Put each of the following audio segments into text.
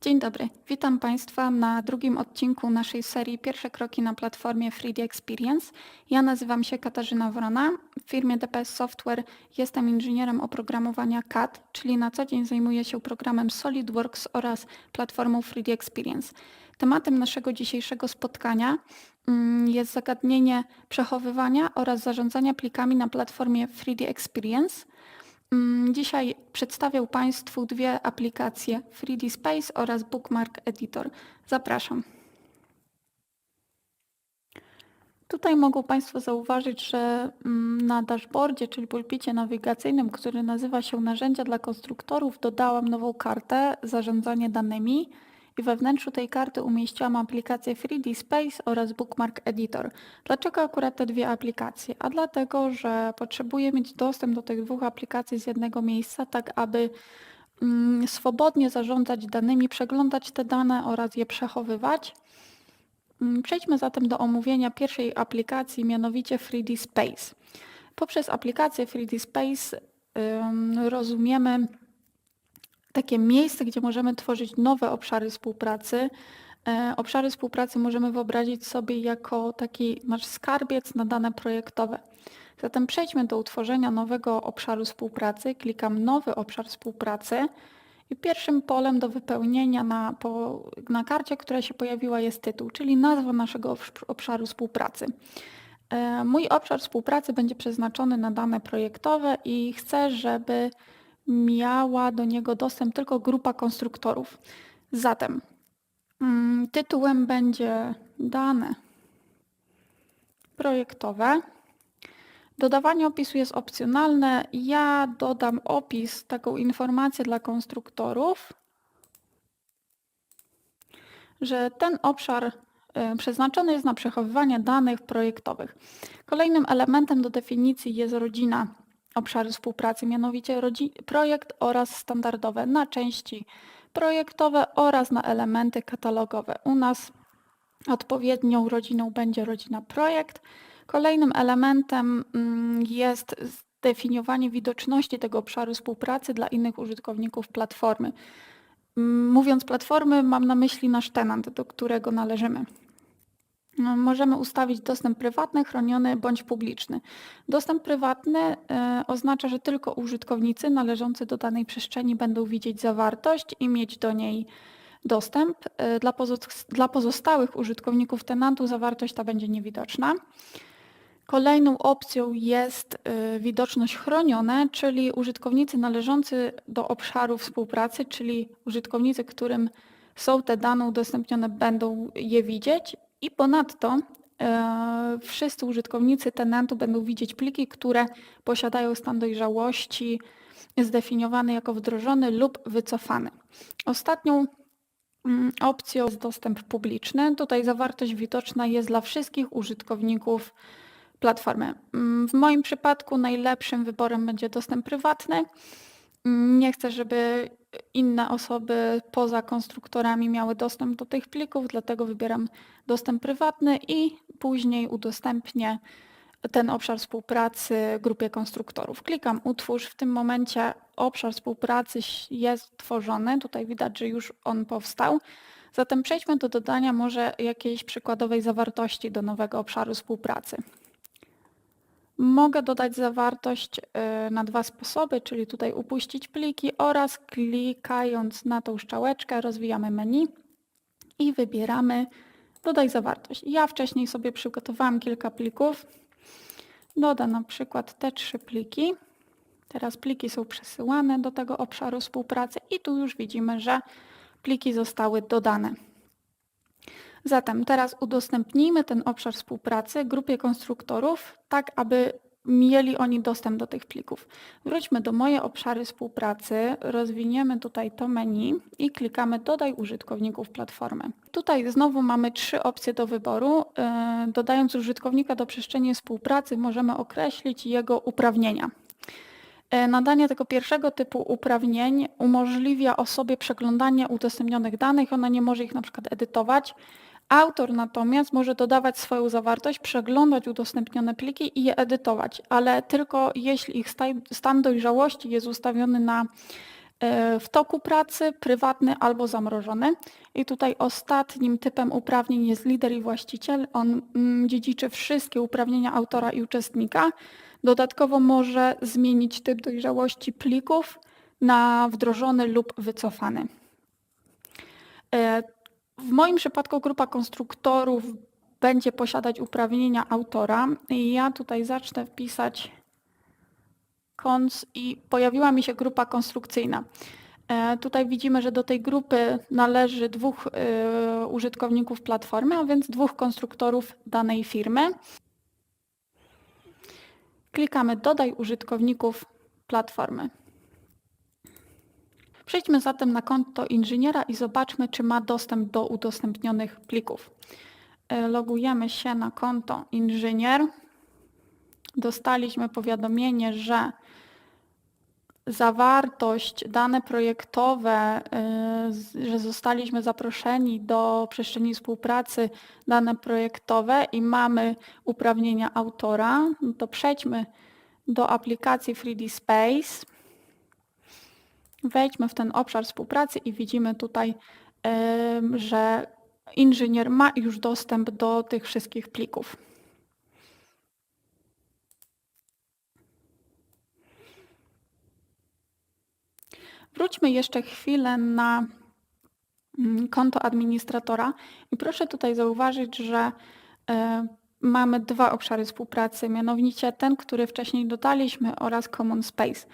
Dzień dobry, witam Państwa na drugim odcinku naszej serii Pierwsze kroki na platformie 3D Experience. Ja nazywam się Katarzyna Wrona. W firmie DPS Software jestem inżynierem oprogramowania CAD, czyli na co dzień zajmuję się programem SolidWorks oraz platformą 3D Experience. Tematem naszego dzisiejszego spotkania mm, jest zagadnienie przechowywania oraz zarządzania plikami na platformie 3D Experience. Mm, Dzisiaj przedstawię Państwu dwie aplikacje 3D Space oraz Bookmark Editor. Zapraszam. Tutaj mogą Państwo zauważyć, że mm, na dashboardzie, czyli pulpicie nawigacyjnym, który nazywa się Narzędzia dla konstruktorów, dodałam nową kartę Zarządzanie danymi i we wnętrzu tej karty umieściłam aplikację 3D Space oraz Bookmark Editor. Dlaczego akurat te dwie aplikacje? A dlatego, że potrzebuję mieć dostęp do tych dwóch aplikacji z jednego miejsca, tak aby mm, swobodnie zarządzać danymi, przeglądać te dane oraz je przechowywać. Mm, Przejdźmy zatem do omówienia pierwszej aplikacji, mianowicie 3D Space. Poprzez aplikację 3D Space rozumiemy takie miejsce, gdzie możemy tworzyć nowe obszary współpracy. E, Obszary współpracy możemy wyobrazić sobie jako taki nasz skarbiec na dane projektowe. Zatem przejdźmy do utworzenia nowego obszaru współpracy. Klikam Nowy obszar współpracy i pierwszym polem do wypełnienia na, po, na karcie, która się pojawiła jest tytuł, czyli nazwa naszego obsz- obszaru współpracy. E, Mój obszar współpracy będzie przeznaczony na dane projektowe i chcę, żeby miała do niego dostęp tylko grupa konstruktorów. Zatem mm, tytułem będzie dane projektowe. Dodawanie opisu jest opcjonalne. Ja dodam opis, taką informację dla konstruktorów, że ten obszar e, przeznaczony jest na przechowywanie danych projektowych. Kolejnym elementem do definicji jest rodzina obszary współpracy, mianowicie projekt oraz standardowe na części projektowe oraz na elementy katalogowe. U nas odpowiednią rodziną będzie rodzina projekt. Kolejnym elementem mm, jest zdefiniowanie widoczności tego obszaru współpracy dla innych użytkowników platformy. Mm, Mówiąc platformy, mam na myśli nasz tenant, do którego należymy. No, Możemy ustawić dostęp prywatny, chroniony bądź publiczny. Dostęp prywatny e, oznacza, że tylko użytkownicy należący do danej przestrzeni będą widzieć zawartość i mieć do niej dostęp. E, Dla, pozos- dla pozostałych użytkowników tenantu zawartość ta będzie niewidoczna. Kolejną opcją jest y, widoczność chronione, czyli użytkownicy należący do obszaru współpracy, czyli użytkownicy, którym są te dane udostępnione, będą je widzieć i ponadto e, wszyscy użytkownicy tenantu będą widzieć pliki, które posiadają stan dojrzałości zdefiniowany jako wdrożony lub wycofany. Ostatnią Mm, Opcją jest dostęp publiczny. Tutaj zawartość widoczna jest dla wszystkich użytkowników platformy. Mm, W moim przypadku najlepszym wyborem będzie dostęp prywatny. Mm, Nie chcę, żeby inne osoby poza konstruktorami miały dostęp do tych plików, dlatego wybieram dostęp prywatny i później udostępnię ten obszar współpracy grupie konstruktorów. Klikam utwórz. W tym momencie obszar współpracy jest tworzony. Tutaj widać, że już on powstał. Zatem przejdźmy do dodania może jakiejś przykładowej zawartości do nowego obszaru współpracy. Mogę dodać zawartość y, na dwa sposoby, czyli tutaj upuścić pliki oraz klikając na tą strzałeczkę rozwijamy menu i wybieramy dodaj zawartość. Ja wcześniej sobie przygotowałam kilka plików. Dodam na przykład te trzy pliki. Teraz pliki są przesyłane do tego obszaru współpracy i tu już widzimy, że pliki zostały dodane. Zatem teraz udostępnijmy ten obszar współpracy grupie konstruktorów, tak aby mieli oni dostęp do tych plików. Wróćmy do moje obszary współpracy, rozwiniemy tutaj to menu i klikamy dodaj użytkowników platformy. Tutaj znowu mamy trzy opcje do wyboru. Yy, Dodając użytkownika do przestrzeni współpracy możemy określić jego uprawnienia. E, Nadanie tego pierwszego typu uprawnień umożliwia osobie przeglądanie udostępnionych danych, ona nie może ich na przykład edytować. Autor natomiast może dodawać swoją zawartość, przeglądać udostępnione pliki i je edytować, ale tylko jeśli ich stan dojrzałości jest ustawiony na e, w toku pracy, prywatny albo zamrożony. I tutaj ostatnim typem uprawnień jest lider i właściciel. On mm, dziedziczy wszystkie uprawnienia autora i uczestnika. Dodatkowo może zmienić typ dojrzałości plików na wdrożony lub wycofany. W moim przypadku grupa konstruktorów będzie posiadać uprawnienia autora. Ja tutaj zacznę wpisać cons i pojawiła mi się grupa konstrukcyjna. E, Tutaj widzimy, że do tej grupy należy dwóch e, użytkowników platformy, a więc dwóch konstruktorów danej firmy. Klikamy Dodaj użytkowników platformy. Przejdźmy zatem na konto inżyniera i zobaczmy, czy ma dostęp do udostępnionych plików. E, Logujemy się na konto inżynier. Dostaliśmy powiadomienie, że zawartość, dane projektowe, z- że zostaliśmy zaproszeni do przestrzeni współpracy, dane projektowe i mamy uprawnienia autora, no to przejdźmy do aplikacji 3D Space. Wejdźmy w ten obszar współpracy i widzimy tutaj, że inżynier ma już dostęp do tych wszystkich plików. Wróćmy jeszcze chwilę na mm, konto administratora i proszę tutaj zauważyć, że e, mamy dwa obszary współpracy, mianowicie ten, który wcześniej dodaliśmy oraz Common Space.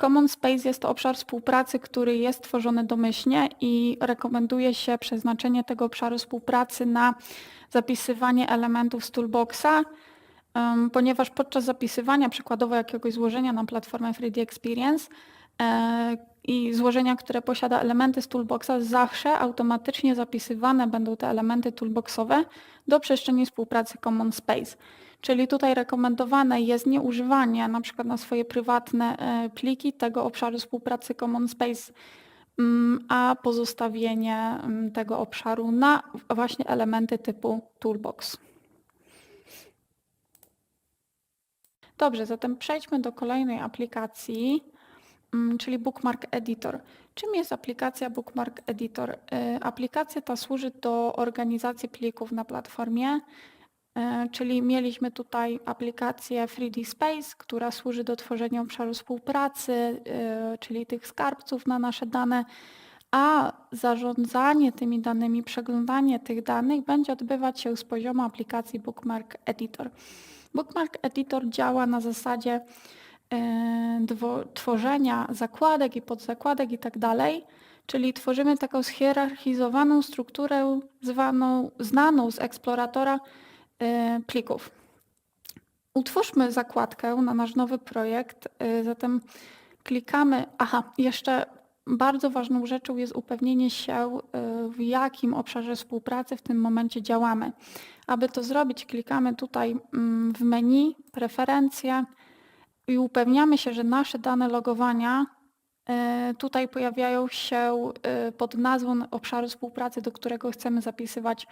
Common Space jest to obszar współpracy, który jest tworzony domyślnie i rekomenduje się przeznaczenie tego obszaru współpracy na zapisywanie elementów z toolboxa, ponieważ podczas zapisywania przykładowo jakiegoś złożenia na platformę 3D Experience e, i złożenia, które posiada elementy z toolboxa, zawsze automatycznie zapisywane będą te elementy toolboxowe do przestrzeni współpracy Common Space. Czyli tutaj rekomendowane jest nie używanie na przykład na swoje prywatne e, pliki tego obszaru współpracy Common Space, mm, a pozostawienie mm, tego obszaru na właśnie elementy typu toolbox. Dobrze, zatem przejdźmy do kolejnej aplikacji, mm, czyli Bookmark Editor. Czym jest aplikacja Bookmark Editor? Y, Aplikacja ta służy do organizacji plików na platformie, czyli mieliśmy tutaj aplikację 3D Space, która służy do tworzenia obszaru współpracy, y, czyli tych skarbców na nasze dane, a zarządzanie tymi danymi, przeglądanie tych danych będzie odbywać się z poziomu aplikacji Bookmark Editor. Bookmark Editor działa na zasadzie e, tworzenia zakładek i podzakładek i tak dalej, czyli tworzymy taką schierarchizowaną strukturę zwaną, znaną z eksploratora e, plików. Utwórzmy zakładkę na nasz nowy projekt, e, zatem klikamy, aha, jeszcze bardzo ważną rzeczą jest upewnienie się, e, w jakim obszarze współpracy w tym momencie działamy. Aby to zrobić, klikamy tutaj mm, w menu, preferencje i upewniamy się, że nasze dane logowania tutaj pojawiają się pod nazwą obszaru współpracy, do którego chcemy zapisywać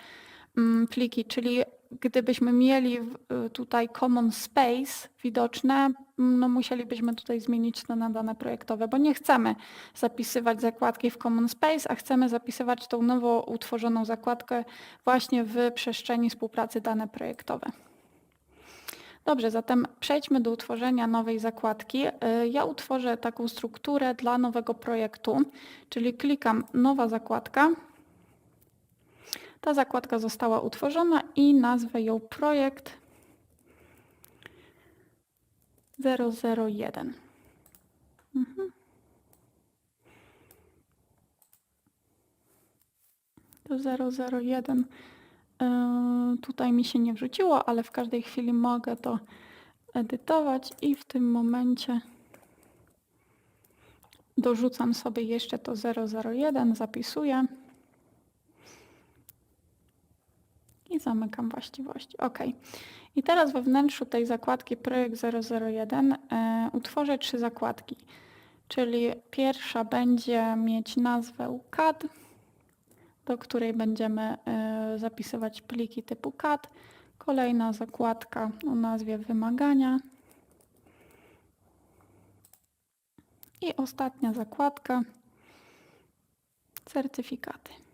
mm, pliki, czyli gdybyśmy mieli e, tutaj Common Space widoczne, mm, no musielibyśmy tutaj zmienić to na dane projektowe, bo nie chcemy zapisywać zakładki w Common Space, a chcemy zapisywać tą nowo utworzoną zakładkę właśnie w przestrzeni współpracy dane projektowe. Dobrze, zatem przejdźmy do utworzenia nowej zakładki. Y, Ja utworzę taką strukturę dla nowego projektu, czyli klikam nowa zakładka. Ta zakładka została utworzona i nazwę ją projekt 001. Mhm. To 001 Yy, Tutaj mi się nie wrzuciło, ale w każdej chwili mogę to edytować i w tym momencie dorzucam sobie jeszcze to 001, zapisuję zamykam właściwości. OK. I teraz we wnętrzu tej zakładki projekt 001 e, utworzę trzy zakładki, czyli pierwsza będzie mieć nazwę CAD, do której będziemy e, zapisywać pliki typu CAD. Kolejna zakładka o nazwie wymagania. I ostatnia zakładka certyfikaty.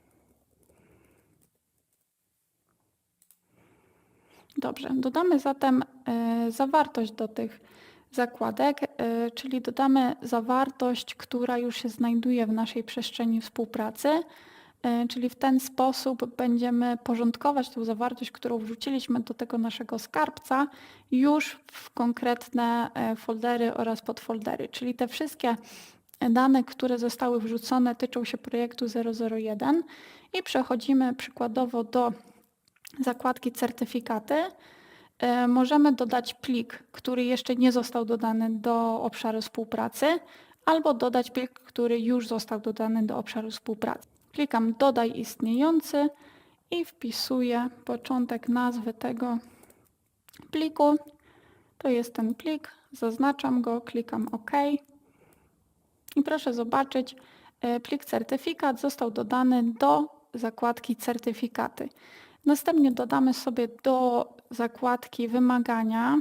Dobrze, dodamy zatem e, zawartość do tych zakładek, e, czyli dodamy zawartość, która już się znajduje w naszej przestrzeni współpracy, e, czyli w ten sposób będziemy porządkować tą zawartość, którą wrzuciliśmy do tego naszego skarbca już w konkretne foldery oraz podfoldery, czyli te wszystkie dane, które zostały wrzucone tyczą się projektu 001 i przechodzimy przykładowo do zakładki certyfikaty. E, Możemy dodać plik, który jeszcze nie został dodany do obszaru współpracy, albo dodać plik, który już został dodany do obszaru współpracy. Klikam dodaj istniejący i wpisuję początek nazwy tego pliku. To jest ten plik, zaznaczam go, klikam OK. I proszę zobaczyć, e, plik certyfikat został dodany do zakładki certyfikaty. Następnie dodamy sobie do zakładki wymagania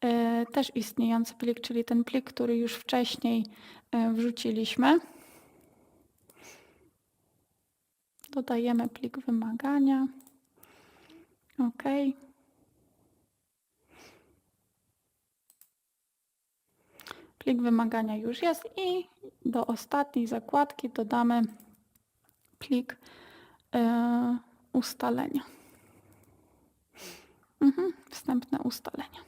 e, też istniejący plik, czyli ten plik, który już wcześniej e, wrzuciliśmy. Dodajemy plik wymagania. OK. Plik wymagania już jest i do ostatniej zakładki dodamy plik e, ustalenia. Mhm, wstępne ustalenia.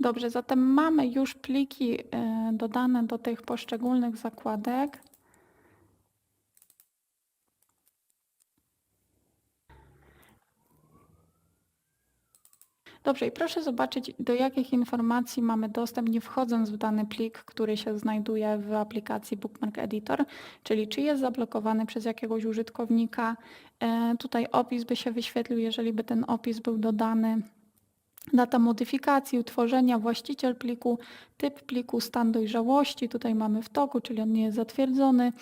Dobrze, zatem mamy już pliki e, dodane do tych poszczególnych zakładek. Dobrze, i proszę zobaczyć, do jakich informacji mamy dostęp, nie wchodząc w dany plik, który się znajduje w aplikacji Bookmark Editor, czyli czy jest zablokowany przez jakiegoś użytkownika. E, Tutaj opis by się wyświetlił, jeżeli by ten opis był dodany. Data modyfikacji, utworzenia, właściciel pliku, typ pliku, stan dojrzałości. Tutaj mamy w toku, czyli on nie jest zatwierdzony.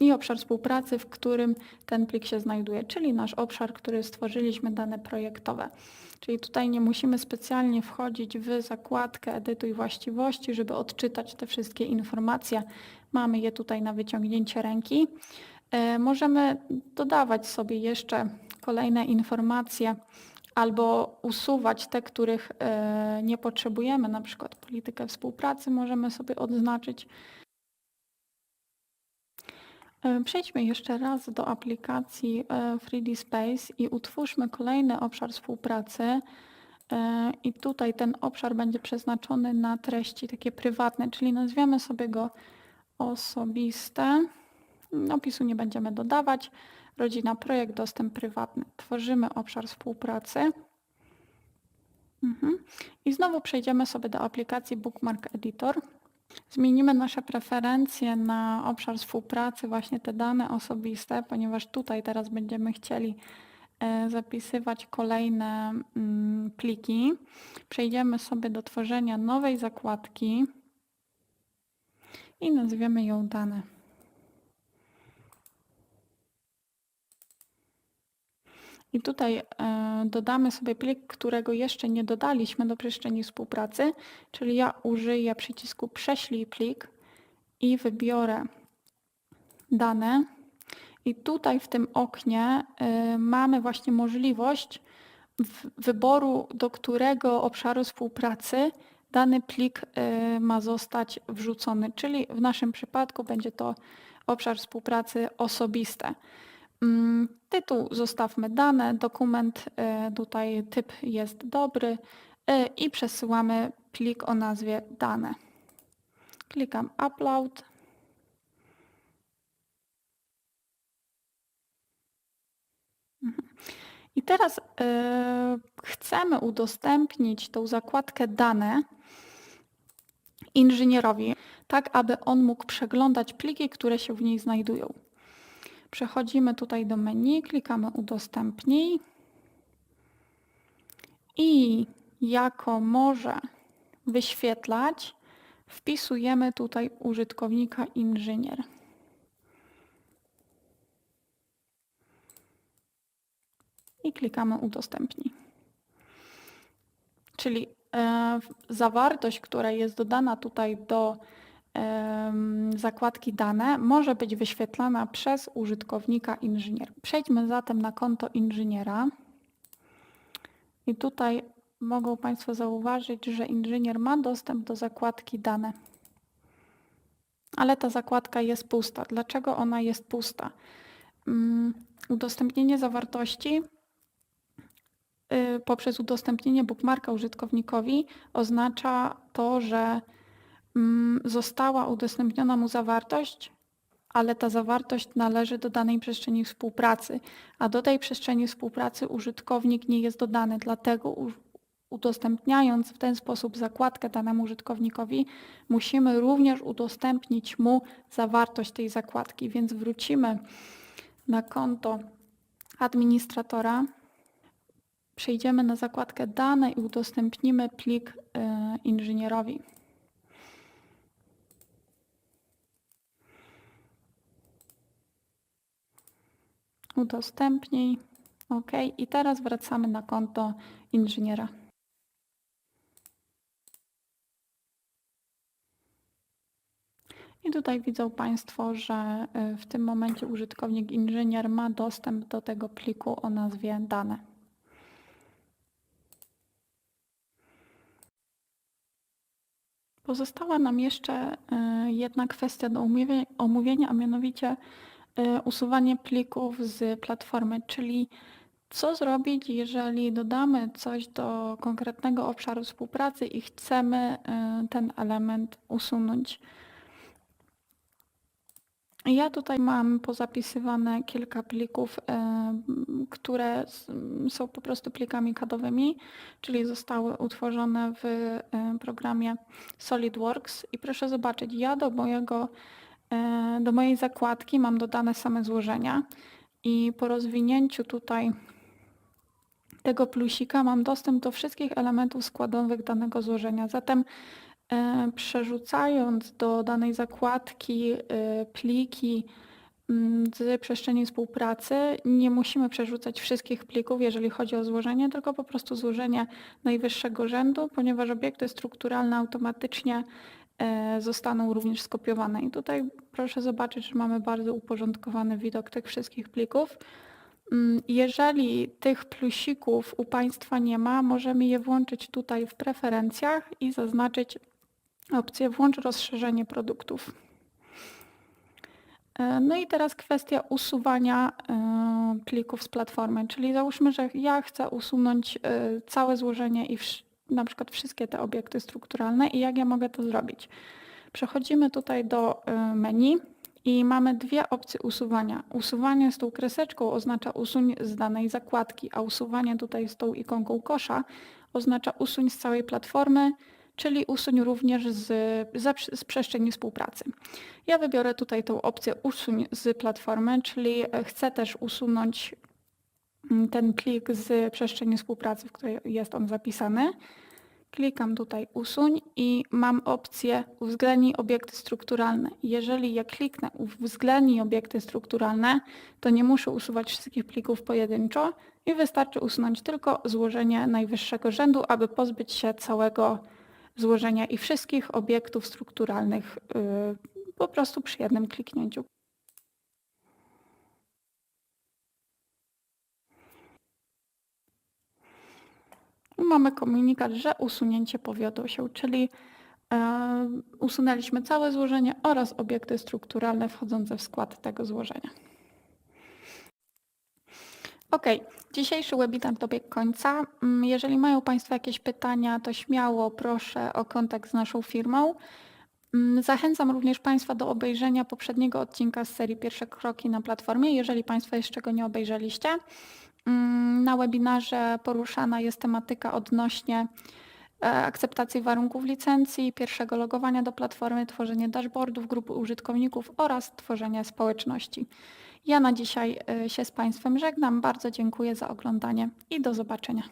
I obszar współpracy, w którym ten plik się znajduje, czyli nasz obszar, który stworzyliśmy, dane projektowe. Czyli tutaj nie musimy specjalnie wchodzić w zakładkę edytuj właściwości, żeby odczytać te wszystkie informacje. Mamy je tutaj na wyciągnięcie ręki. E, Możemy dodawać sobie jeszcze kolejne informacje albo usuwać te, których e, nie potrzebujemy, na przykład politykę współpracy możemy sobie odznaczyć. E, Przejdźmy jeszcze raz do aplikacji e, 3D Space i utwórzmy kolejny obszar współpracy. E, I tutaj ten obszar będzie przeznaczony na treści takie prywatne, czyli nazwiemy sobie go osobiste. Opisu nie będziemy dodawać. Rodzina, projekt, dostęp prywatny. Tworzymy obszar współpracy. Mhm. I znowu przejdziemy sobie do aplikacji Bookmark Editor. Zmienimy nasze preferencje na obszar współpracy, właśnie te dane osobiste, ponieważ tutaj teraz będziemy chcieli e, zapisywać kolejne mm, pliki. Przejdziemy sobie do tworzenia nowej zakładki i nazwiemy ją dane. I tutaj e, dodamy sobie plik, którego jeszcze nie dodaliśmy do przestrzeni współpracy, czyli ja użyję przycisku prześlij plik i wybiorę dane. I tutaj w tym oknie e, mamy właśnie możliwość wyboru, do którego obszaru współpracy dany plik e, ma zostać wrzucony, czyli w naszym przypadku będzie to obszar współpracy osobiste. Mm, Tytuł zostawmy dane, dokument e, tutaj typ jest dobry e, i przesyłamy plik o nazwie dane. Klikam upload. Mhm. I teraz e, chcemy udostępnić tą zakładkę dane inżynierowi, tak aby on mógł przeglądać pliki, które się w niej znajdują. Przechodzimy tutaj do menu, klikamy udostępnij i jako może wyświetlać wpisujemy tutaj użytkownika inżynier. I klikamy udostępnij. Czyli e, zawartość, która jest dodana tutaj do zakładki dane może być wyświetlana przez użytkownika inżynier. Przejdźmy zatem na konto inżyniera. I tutaj mogą Państwo zauważyć, że inżynier ma dostęp do zakładki dane. Ale ta zakładka jest pusta. Dlaczego ona jest pusta? Mm, Udostępnienie zawartości y, poprzez udostępnienie bookmarka użytkownikowi oznacza to, że została udostępniona mu zawartość, ale ta zawartość należy do danej przestrzeni współpracy, a do tej przestrzeni współpracy użytkownik nie jest dodany, dlatego udostępniając w ten sposób zakładkę danemu użytkownikowi, musimy również udostępnić mu zawartość tej zakładki, więc wrócimy na konto administratora, przejdziemy na zakładkę dane i udostępnimy plik y, inżynierowi. Udostępnij. OK. I teraz wracamy na konto inżyniera. I tutaj widzą Państwo, że y, w tym momencie użytkownik inżynier ma dostęp do tego pliku o nazwie dane. Pozostała nam jeszcze y, jedna kwestia do omówie- omówienia, a mianowicie usuwanie plików z platformy, czyli co zrobić, jeżeli dodamy coś do konkretnego obszaru współpracy i chcemy y, ten element usunąć. Ja tutaj mam pozapisywane kilka plików, m, które są po prostu plikami CADowymi, czyli zostały utworzone w programie SolidWorks. I proszę zobaczyć, ja do mojego, do mojej zakładki mam dodane same złożenia i po rozwinięciu tutaj tego plusika mam dostęp do wszystkich elementów składowych danego złożenia. Zatem e, przerzucając do danej zakładki e, pliki mm, z przestrzeni współpracy, nie musimy przerzucać wszystkich plików, jeżeli chodzi o złożenie, tylko po prostu złożenie najwyższego rzędu, ponieważ obiekty strukturalne automatycznie e, zostaną również skopiowane. I tutaj proszę zobaczyć, że mamy bardzo uporządkowany widok tych wszystkich plików. Mm, Jeżeli tych plusików u Państwa nie ma, możemy je włączyć tutaj w preferencjach i zaznaczyć opcję włącz rozszerzenie produktów. E, No i teraz kwestia usuwania e, plików z platformy, czyli załóżmy, że ja chcę usunąć e, całe złożenie i na przykład wszystkie te obiekty strukturalne i jak ja mogę to zrobić? Przechodzimy tutaj do e, menu i mamy dwie opcje usuwania. Usuwanie z tą kreseczką oznacza usuń z danej zakładki, a usuwanie tutaj z tą ikonką kosza oznacza usuń z całej platformy, czyli usuń również z, z przestrzeni współpracy. Ja wybiorę tutaj tą opcję usuń z platformy, czyli e, chcę też usunąć ten plik z przestrzeni współpracy, w której jest on zapisany. Klikam tutaj usuń i mam opcję uwzględnij obiekty strukturalne. Jeżeli ja kliknę uwzględnij obiekty strukturalne, to nie muszę usuwać wszystkich plików pojedynczo i wystarczy usunąć tylko złożenie najwyższego rzędu, aby pozbyć się całego złożenia i wszystkich obiektów strukturalnych yy, po prostu przy jednym kliknięciu. Mamy komunikat, że usunięcie powiodło się, czyli e, usunęliśmy całe złożenie oraz obiekty strukturalne wchodzące w skład tego złożenia. Ok, dzisiejszy webinar dobiegł końca. Mm, Jeżeli mają Państwo jakieś pytania, to śmiało proszę o kontakt z naszą firmą. Mm, Zachęcam również Państwa do obejrzenia poprzedniego odcinka z serii Pierwsze kroki na platformie, jeżeli Państwo jeszcze go nie obejrzeliście. Mm, Na webinarze poruszana jest tematyka odnośnie e, akceptacji warunków licencji, pierwszego logowania do platformy, tworzenie dashboardów grupy użytkowników oraz tworzenia społeczności. Ja na dzisiaj e, się z Państwem żegnam. Bardzo dziękuję za oglądanie i do zobaczenia.